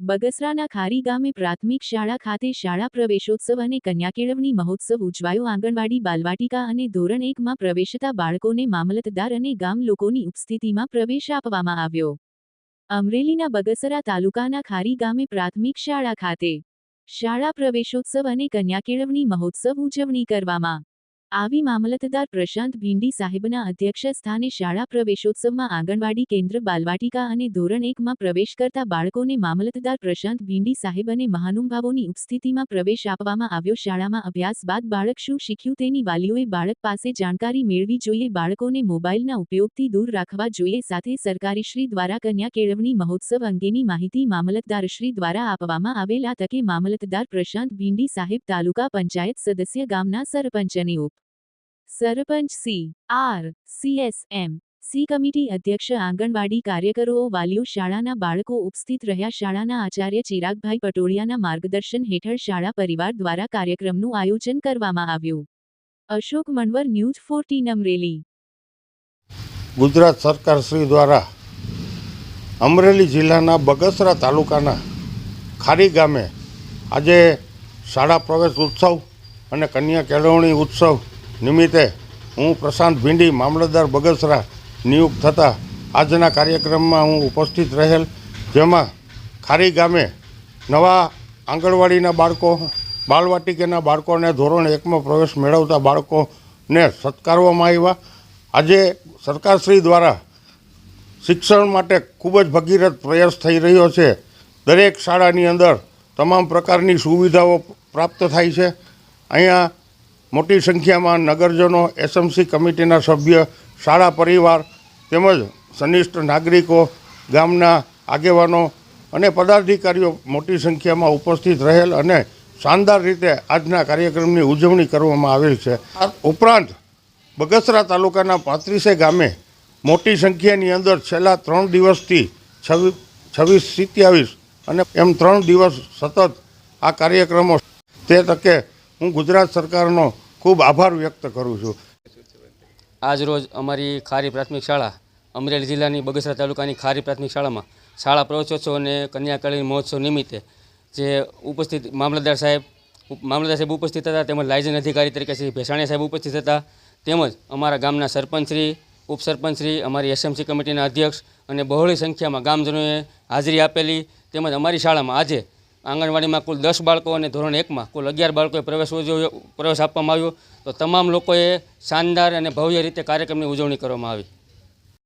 બગસરાના ખારી ગામે પ્રાથમિક શાળા ખાતે શાળા પ્રવેશોત્સવ અને કન્યા કેળવણી મહોત્સવ ઉજવાયો આંગણવાડી, બાલવાટિકા અને ધોરણ એકમાં પ્રવેશતા બાળકોને મામલતદાર અને ગામ લોકોની ઉપસ્થિતિમાં પ્રવેશ આપવામાં આવ્યો. અમરેલીના બગસરા તાલુકાના ખારી ગામે પ્રાથમિક શાળા ખાતે શાળા પ્રવેશોત્સવ અને કન્યા કેળવણી મહોત્સવ ઉજવણી કરવામાં આવી મામલતદાર પ્રશાંત ભીંડી સાહેબના અધ્યક્ષ સ્થાને શાળા પ્રવેશોત્સવમાં આંગણવાડી કેન્દ્ર બાલવાટિકા અને ધોરણ એકમાં પ્રવેશ કરતા બાળકોને મામલતદાર પ્રશાંત ભીંડી સાહેબ અને મહાનુભાવોની ઉપસ્થિતિમાં પ્રવેશ આપવામાં આવ્યો. શાળામાં અભ્યાસ બાદ બાળક શું શીખ્યું તેની વાલીઓએ બાળક પાસે જાણકારી મેળવી જોઈએ. બાળકોને મોબાઈલના ઉપયોગથી દૂર રાખવા જોઈએ. સાથે સરકારીશ્રી દ્વારા કન્યા કેળવણી મહોત્સવ અંગેની માહિતી મામલતદારશ્રી દ્વારા આપવામાં આવેલ આ તકે મામલતદાર પ્રશાંત ભીંડી સાહેબ તાલુકા પંચાયત સદસ્ય ગામના સરપંચ અને ઉપ sarpanch C. R. CSM C committee અધ્યક્ષ આંગણવાડી કાર્યકરો વાલીઓ શાળાના બાળકો ઉપસ્થિત રહ્યા શાળાના આચાર્ય ચિરાગભાઈ પટોળિયાના માર્ગદર્શન હેઠળ શાળા પરિવાર દ્વારા કાર્યક્રમનું આયોજન કરવામાં આવ્યું. અશોક મણવર ન્યૂઝ ફોર્ટીન અમરેલી ગુજરાત સરકાર શ્રી દ્વારા અમરેલી જિલ્લાના બગસરા તાલુકાના ખારી ગામે આજે શાળા પ્રવેશ ઉત્સવ અને કન્યા કેળવણી ઉત્સવ નિમિત્તે હું પ્રશાંત ભીંડી, મામલતદાર બગસરા નિયુક્ત થતાં આજના કાર્યક્રમમાં હું ઉપસ્થિત રહેલ. જેમાં ખારી ગામે નવા આંગણવાડીના બાળકો, બાલવાટિકાના બાળકોને ધોરણ એકમાં પ્રવેશ મેળવતા બાળકોને સત્કારવામાં આવ્યા. આજે સરકારશ્રી દ્વારા શિક્ષણ માટે ખૂબ જ ભગીરથ પ્રયાસ થઈ રહ્યો છે. દરેક શાળાની અંદર તમામ પ્રકારની સુવિધાઓ પ્રાપ્ત થાય છે. અહીંયા મોટી સંખ્યામાં નગરજનો એસએમસી કમિટીના સભ્ય, શાળા પરિવાર તેમજ સનિષ્ઠ નાગરિકો, ગામના આગેવાનો અને પદાધિકારીઓ મોટી સંખ્યામાં ઉપસ્થિત રહેલ અને શાનદાર રીતે આજના કાર્યક્રમની ઉજવણી કરવામાં આવેલ છે. આ ઉપરાંત બગસરા તાલુકાના પાંત્રીસે ગામે મોટી સંખ્યાની અંદર છેલ્લા ત્રણ દિવસથી છવ્વીસ છવ્વીસ, સિત્યાવીસ અને એમ ત્રણ દિવસ સતત આ કાર્યક્રમો તે તકે હું ગુજરાત સરકારનો ખૂબ આભાર વ્યક્ત કરું છું. આજ રોજ અમારી ખારી પ્રાથમિક શાળા, અમરેલી જિલ્લાની બગસરા તાલુકાની ખારી પ્રાથમિક શાળામાં શાળા પ્રવેશોત્સવ અને કન્યા મહોત્સવ નિમિત્તે જે ઉપસ્થિત મામલતદાર સાહેબ મામલતદાર સાહેબ ઉપસ્થિત હતા, તેમજ લાયઝન અધિકારી તરીકે શ્રી ભેસાણીયા સાહેબ ઉપસ્થિત હતા, તેમજ અમારા ગામના સરપંચશ્રી ઉપસરપંચશ્રી અમારી એસએમસી કમિટીના અધ્યક્ષ અને બહોળી સંખ્યામાં ગામજનોએ હાજરી આપેલી, તેમજ અમારી શાળામાં આજે આંગણવાડીમાં કુલ દસ બાળકો અને ધોરણ એકમાં કુલ અગિયાર બાળકોએ પ્રવેશ પ્રવેશ આપવામાં આવ્યો. તો તમામ લોકોએ શાનદાર અને ભવ્ય રીતે કાર્યક્રમની ઉજવણી કરવામાં આવી.